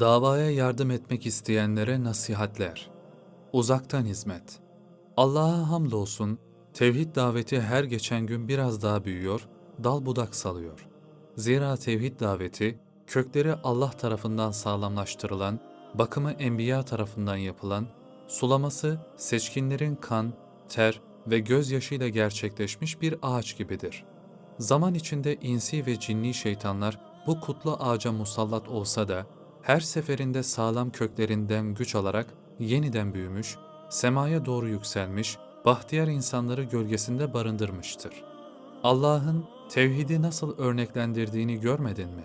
Davaya yardım etmek isteyenlere nasihatler. Uzaktan hizmet. Allah'a hamdolsun, tevhid daveti her geçen gün biraz daha büyüyor, dal budak salıyor. Zira tevhid daveti, kökleri Allah tarafından sağlamlaştırılan, bakımı enbiya tarafından yapılan, sulaması seçkinlerin kan, ter ve gözyaşıyla gerçekleşmiş bir ağaç gibidir. Zaman içinde insi ve cinni şeytanlar bu kutlu ağaca musallat olsa da, her seferinde sağlam köklerinden güç alarak yeniden büyümüş, semaya doğru yükselmiş, bahtiyar insanları gölgesinde barındırmıştır. Allah'ın tevhidi nasıl örneklendirdiğini görmedin mi?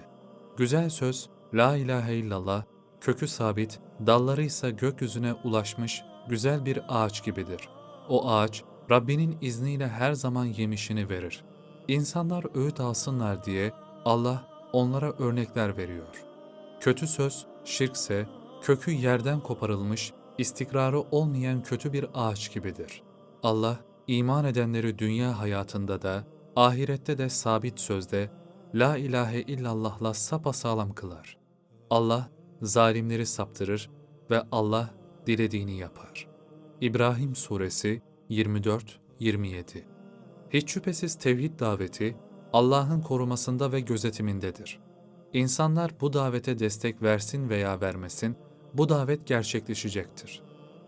Güzel söz, la ilahe illallah, kökü sabit, dalları ise gökyüzüne ulaşmış güzel bir ağaç gibidir. O ağaç, Rabbinin izniyle her zaman yemişini verir. İnsanlar öğüt alsınlar diye Allah onlara örnekler veriyor. Kötü söz, şirkse, kökü yerden koparılmış, istikrarı olmayan kötü bir ağaç gibidir. Allah, iman edenleri dünya hayatında da, ahirette de sabit sözde, La ilahe illallah'la sapasağlam kılar. Allah, zalimleri saptırır ve Allah dilediğini yapar. İbrahim Suresi 24-27 Hiç şüphesiz tevhid daveti, Allah'ın korumasında ve gözetimindedir. İnsanlar bu davete destek versin veya vermesin, bu davet gerçekleşecektir.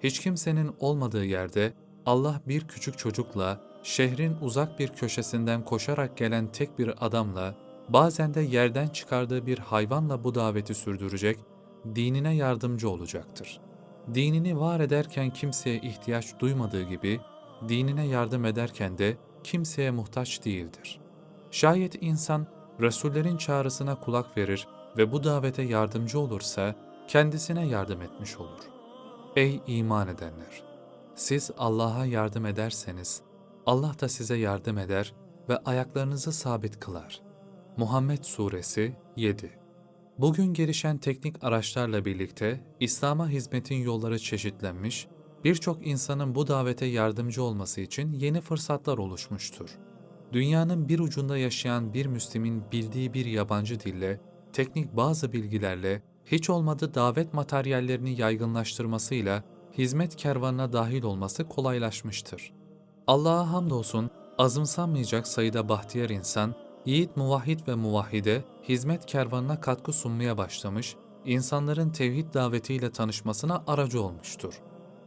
Hiç kimsenin olmadığı yerde Allah bir küçük çocukla, şehrin uzak bir köşesinden koşarak gelen tek bir adamla, bazen de yerden çıkardığı bir hayvanla bu daveti sürdürecek, dinine yardımcı olacaktır. Dinini var ederken kimseye ihtiyaç duymadığı gibi, dinine yardım ederken de kimseye muhtaç değildir. Şayet insan Resullerin çağrısına kulak verir ve bu davete yardımcı olursa kendisine yardım etmiş olur. Ey iman edenler! Siz Allah'a yardım ederseniz Allah da size yardım eder ve ayaklarınızı sabit kılar. Muhammed Suresi 7 Bugün gelişen teknik araçlarla birlikte İslam'a hizmetin yolları çeşitlenmiş, birçok insanın bu davete yardımcı olması için yeni fırsatlar oluşmuştur. Dünyanın bir ucunda yaşayan bir Müslim'in bildiği bir yabancı dille, teknik bazı bilgilerle, hiç olmadı davet materyallerini yaygınlaştırmasıyla hizmet kervanına dahil olması kolaylaşmıştır. Allah'a hamdolsun azımsanmayacak sayıda bahtiyar insan, yiğit muvahhid ve muvahhide hizmet kervanına katkı sunmaya başlamış, insanların tevhid davetiyle tanışmasına aracı olmuştur.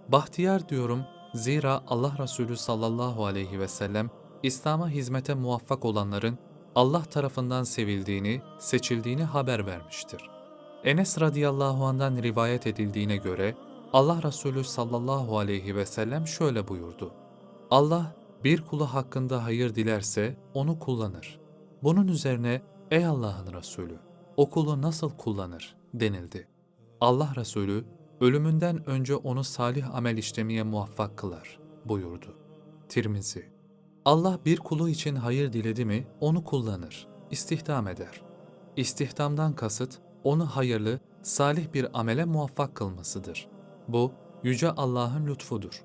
Bahtiyar diyorum zira Allah Resulü sallallahu aleyhi ve sellem İslam'a hizmete muvaffak olanların Allah tarafından sevildiğini, seçildiğini haber vermiştir. Enes radıyallahu andan rivayet edildiğine göre Allah Resulü sallallahu aleyhi ve sellem şöyle buyurdu. Allah bir kulu hakkında hayır dilerse onu kullanır. Bunun üzerine ey Allah'ın Resulü o kulu nasıl kullanır denildi. Allah Resulü ölümünden önce onu salih amel işlemeye muvaffak kılar buyurdu. Tirmizi Allah bir kulu için hayır diledi mi onu kullanır, istihdam eder. İstihdamdan kasıt onu hayırlı, salih bir amele muvaffak kılmasıdır. Bu yüce Allah'ın lütfudur.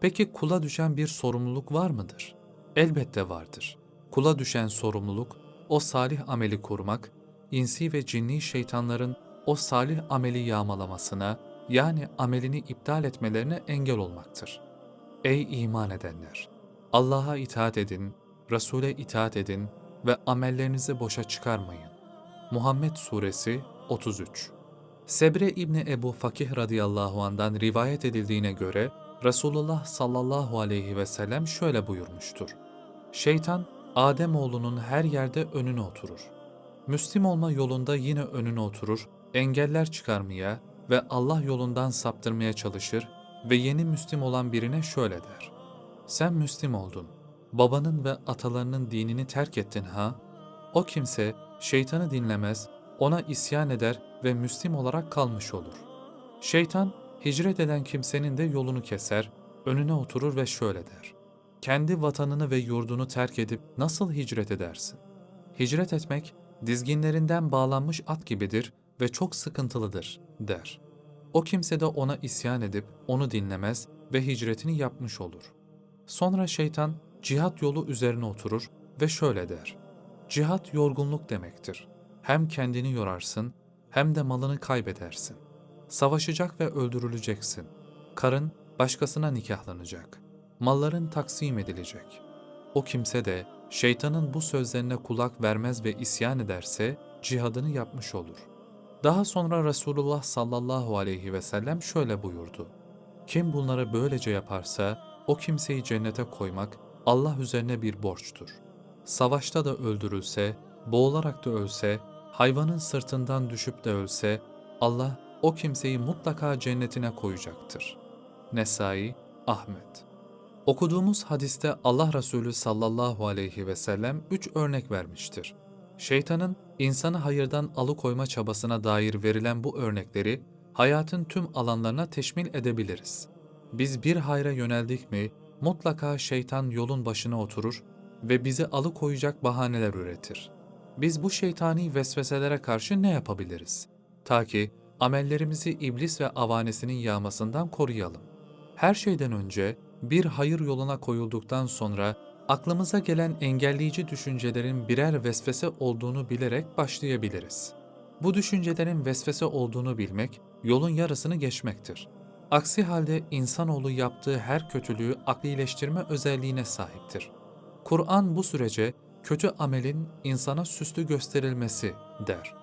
Peki kula düşen bir sorumluluk var mıdır? Elbette vardır. Kula düşen sorumluluk o salih ameli kurmak, insi ve cinni şeytanların o salih ameli yağmalamasına yani amelini iptal etmelerine engel olmaktır. Ey iman edenler! Allah'a itaat edin, Resul'e itaat edin ve amellerinizi boşa çıkarmayın. Muhammed Suresi 33 Sebre İbni Ebu Fakih radıyallahu andan rivayet edildiğine göre Resulullah sallallahu aleyhi ve sellem şöyle buyurmuştur. Şeytan, Ademoğlunun her yerde önüne oturur. Müslim olma yolunda yine önüne oturur, engeller çıkarmaya ve Allah yolundan saptırmaya çalışır ve yeni Müslim olan birine şöyle der. Sen Müslim oldun. Babanın ve atalarının dinini terk ettin ha? O kimse şeytanı dinlemez, ona isyan eder ve Müslim olarak kalmış olur. Şeytan, hicret eden kimsenin de yolunu keser, önüne oturur ve şöyle der. Kendi vatanını ve yurdunu terk edip nasıl hicret edersin? Hicret etmek, dizginlerinden bağlanmış at gibidir ve çok sıkıntılıdır, der. O kimse de ona isyan edip onu dinlemez ve hicretini yapmış olur. Sonra şeytan cihat yolu üzerine oturur ve şöyle der. Cihat yorgunluk demektir. Hem kendini yorarsın hem de malını kaybedersin. Savaşacak ve öldürüleceksin. Karın başkasına nikahlanacak. Malların taksim edilecek. O kimse de şeytanın bu sözlerine kulak vermez ve isyan ederse cihadını yapmış olur. Daha sonra Resulullah sallallahu aleyhi ve sellem şöyle buyurdu. Kim bunları böylece yaparsa o kimseyi cennete koymak Allah üzerine bir borçtur. Savaşta da öldürülse, boğularak da ölse, hayvanın sırtından düşüp de ölse Allah o kimseyi mutlaka cennetine koyacaktır. Nesai, Ahmet Okuduğumuz hadiste Allah Resulü sallallahu aleyhi ve sellem üç örnek vermiştir. Şeytanın insanı hayırdan alıkoyma çabasına dair verilen bu örnekleri hayatın tüm alanlarına teşmil edebiliriz. Biz bir hayra yöneldik mi mutlaka şeytan yolun başına oturur ve bizi alıkoyacak bahaneler üretir. Biz bu şeytani vesveselere karşı ne yapabiliriz? Ta ki amellerimizi iblis ve avanesinin yağmasından koruyalım. Her şeyden önce bir hayır yoluna koyulduktan sonra aklımıza gelen engelleyici düşüncelerin birer vesvese olduğunu bilerek başlayabiliriz. Bu düşüncelerin vesvese olduğunu bilmek, yolun yarısını geçmektir. Aksi halde insanoğlu yaptığı her kötülüğü aklileştirme özelliğine sahiptir. Kur'an bu sürece kötü amelin insana süslü gösterilmesi der.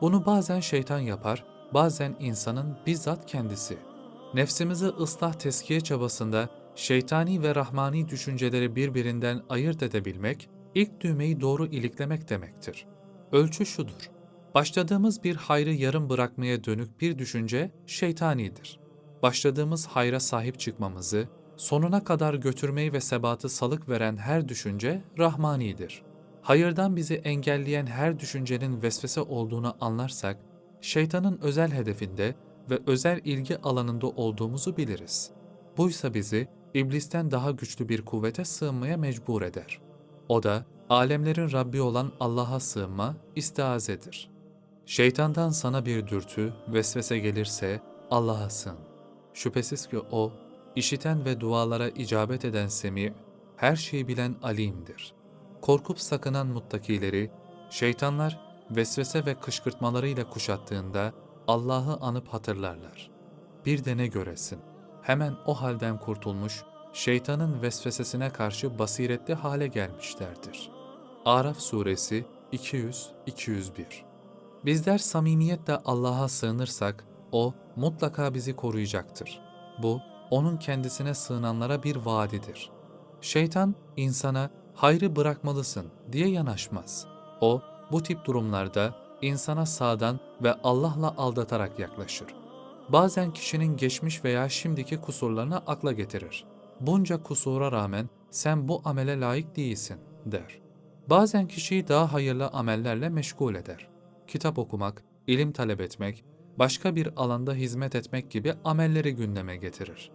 Bunu bazen şeytan yapar, bazen insanın bizzat kendisi. Nefsimizi ıslah teskiye çabasında şeytani ve rahmani düşünceleri birbirinden ayırt edebilmek, ilk düğmeyi doğru iliklemek demektir. Ölçü şudur. Başladığımız bir hayrı yarım bırakmaya dönük bir düşünce şeytanidir. Başladığımız hayra sahip çıkmamızı, sonuna kadar götürmeyi ve sebatı salık veren her düşünce rahmanidir. Hayırdan bizi engelleyen her düşüncenin vesvese olduğunu anlarsak, şeytanın özel hedefinde ve özel ilgi alanında olduğumuzu biliriz. Buysa bizi iblisten daha güçlü bir kuvvete sığınmaya mecbur eder. O da alemlerin Rabbi olan Allah'a sığınma, istiazedir. Şeytandan sana bir dürtü, vesvese gelirse Allah'a sığın. Şüphesiz ki O, işiten ve dualara icabet eden Semi, her şeyi bilen Alim'dir. Korkup sakınan muttakileri, şeytanlar vesvese ve kışkırtmalarıyla kuşattığında Allah'ı anıp hatırlarlar. Bir de ne göresin, hemen o halden kurtulmuş, şeytanın vesvesesine karşı basiretli hale gelmişlerdir. Araf Suresi 200-201 Bizler samimiyetle Allah'a sığınırsak, O mutlaka bizi koruyacaktır. Bu, O'nun kendisine sığınanlara bir vaadidir. Şeytan, insana hayrı bırakmalısın diye yanaşmaz. O, bu tip durumlarda insana sağdan ve Allah'la aldatarak yaklaşır. Bazen kişinin geçmiş veya şimdiki kusurlarını akla getirir. Bunca kusura rağmen sen bu amele layık değilsin der. Bazen kişiyi daha hayırlı amellerle meşgul eder. Kitap okumak, ilim talep etmek, başka bir alanda hizmet etmek gibi amelleri gündeme getirir.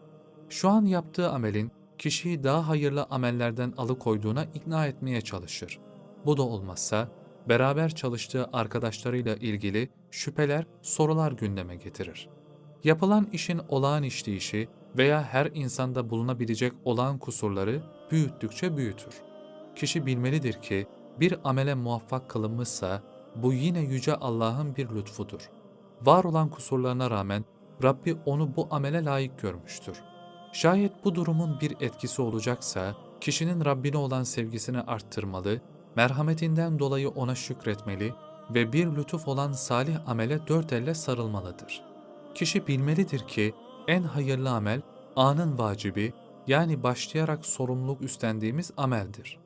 Şu an yaptığı amelin kişiyi daha hayırlı amellerden alıkoyduğuna ikna etmeye çalışır. Bu da olmazsa beraber çalıştığı arkadaşlarıyla ilgili şüpheler, sorular gündeme getirir. Yapılan işin olağan işleyişi veya her insanda bulunabilecek olağan kusurları büyüttükçe büyütür. Kişi bilmelidir ki bir amele muvaffak kılınmışsa bu yine yüce Allah'ın bir lütfudur. Var olan kusurlarına rağmen Rabbi onu bu amele layık görmüştür. Şayet bu durumun bir etkisi olacaksa kişinin Rabbine olan sevgisini arttırmalı, merhametinden dolayı ona şükretmeli ve bir lütuf olan salih amele dört elle sarılmalıdır. Kişi bilmelidir ki en hayırlı amel anın vacibi yani başlayarak sorumluluk üstlendiğimiz ameldir.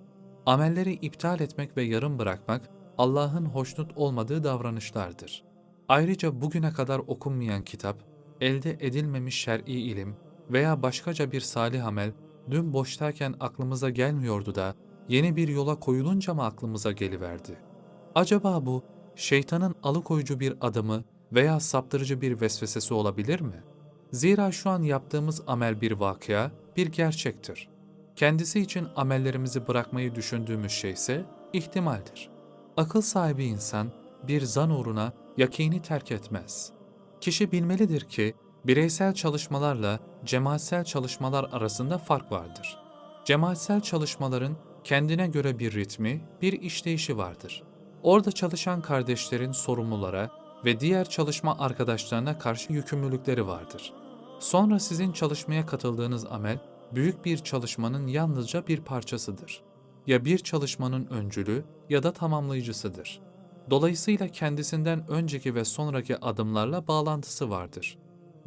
Amelleri iptal etmek ve yarım bırakmak Allah'ın hoşnut olmadığı davranışlardır. Ayrıca bugüne kadar okunmayan kitap, elde edilmemiş şer'i ilim veya başkaca bir salih amel dün boştayken aklımıza gelmiyordu da yeni bir yola koyulunca mı aklımıza geliverdi? Acaba bu şeytanın alıkoyucu bir adımı veya saptırıcı bir vesvesesi olabilir mi? Zira şu an yaptığımız amel bir vakıa, bir gerçektir. Kendisi için amellerimizi bırakmayı düşündüğümüz şey ise ihtimaldir. Akıl sahibi insan bir zan uğruna yakini terk etmez. Kişi bilmelidir ki bireysel çalışmalarla cemaatsel çalışmalar arasında fark vardır. Cemaatsel çalışmaların kendine göre bir ritmi, bir işleyişi vardır. Orada çalışan kardeşlerin sorumlulara, ve diğer çalışma arkadaşlarına karşı yükümlülükleri vardır. Sonra sizin çalışmaya katıldığınız amel, büyük bir çalışmanın yalnızca bir parçasıdır. Ya bir çalışmanın öncülü ya da tamamlayıcısıdır. Dolayısıyla kendisinden önceki ve sonraki adımlarla bağlantısı vardır.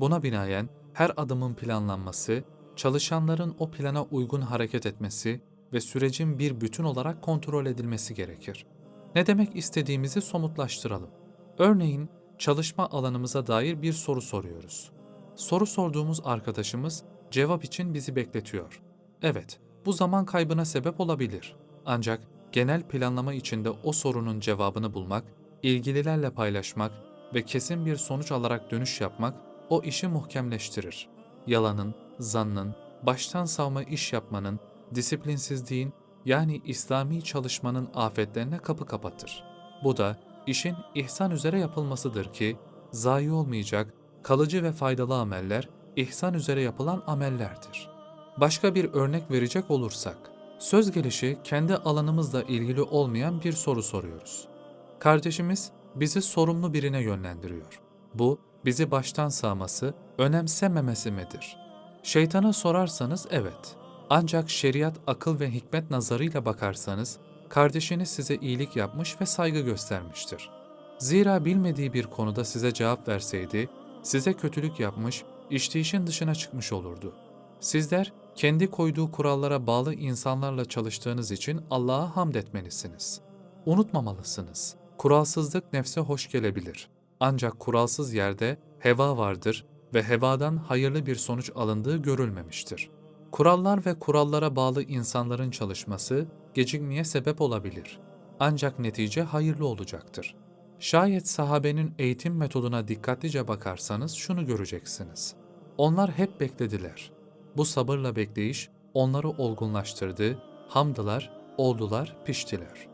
Buna binaen her adımın planlanması, çalışanların o plana uygun hareket etmesi ve sürecin bir bütün olarak kontrol edilmesi gerekir. Ne demek istediğimizi somutlaştıralım. Örneğin çalışma alanımıza dair bir soru soruyoruz. Soru sorduğumuz arkadaşımız cevap için bizi bekletiyor. Evet, bu zaman kaybına sebep olabilir. Ancak genel planlama içinde o sorunun cevabını bulmak, ilgililerle paylaşmak ve kesin bir sonuç alarak dönüş yapmak o işi muhkemleştirir. Yalanın, zannın, baştan savma iş yapmanın, disiplinsizliğin yani İslami çalışmanın afetlerine kapı kapatır. Bu da işin ihsan üzere yapılmasıdır ki zayi olmayacak, kalıcı ve faydalı ameller ihsan üzere yapılan amellerdir. Başka bir örnek verecek olursak, söz gelişi kendi alanımızla ilgili olmayan bir soru soruyoruz. Kardeşimiz bizi sorumlu birine yönlendiriyor. Bu bizi baştan sağması, önemsememesi midir? Şeytana sorarsanız evet. Ancak şeriat, akıl ve hikmet nazarıyla bakarsanız, kardeşiniz size iyilik yapmış ve saygı göstermiştir. Zira bilmediği bir konuda size cevap verseydi, size kötülük yapmış, işteyişin dışına çıkmış olurdu. Sizler, kendi koyduğu kurallara bağlı insanlarla çalıştığınız için Allah'a hamd etmelisiniz. Unutmamalısınız. Kuralsızlık nefse hoş gelebilir. Ancak kuralsız yerde heva vardır ve hevadan hayırlı bir sonuç alındığı görülmemiştir. Kurallar ve kurallara bağlı insanların çalışması gecikmeye sebep olabilir. Ancak netice hayırlı olacaktır. Şayet sahabenin eğitim metoduna dikkatlice bakarsanız şunu göreceksiniz. Onlar hep beklediler. Bu sabırla bekleyiş onları olgunlaştırdı, hamdılar, oldular, piştiler.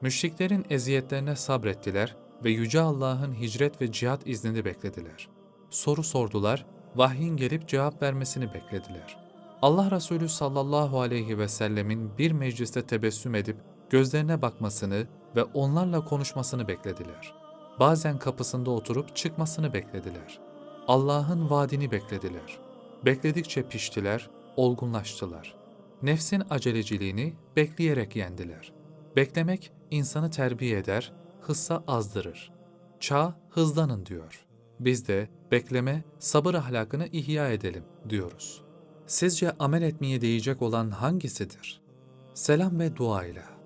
Müşriklerin eziyetlerine sabrettiler ve Yüce Allah'ın hicret ve cihat iznini beklediler. Soru sordular, vahyin gelip cevap vermesini beklediler. Allah Resulü sallallahu aleyhi ve sellemin bir mecliste tebessüm edip gözlerine bakmasını ve onlarla konuşmasını beklediler. Bazen kapısında oturup çıkmasını beklediler. Allah'ın vaadini beklediler. Bekledikçe piştiler, olgunlaştılar. Nefsin aceleciliğini bekleyerek yendiler. Beklemek insanı terbiye eder, hıssa azdırır. Çağ hızlanın diyor. Biz de bekleme, sabır ahlakını ihya edelim diyoruz. Sizce amel etmeye değecek olan hangisidir? Selam ve dua ile.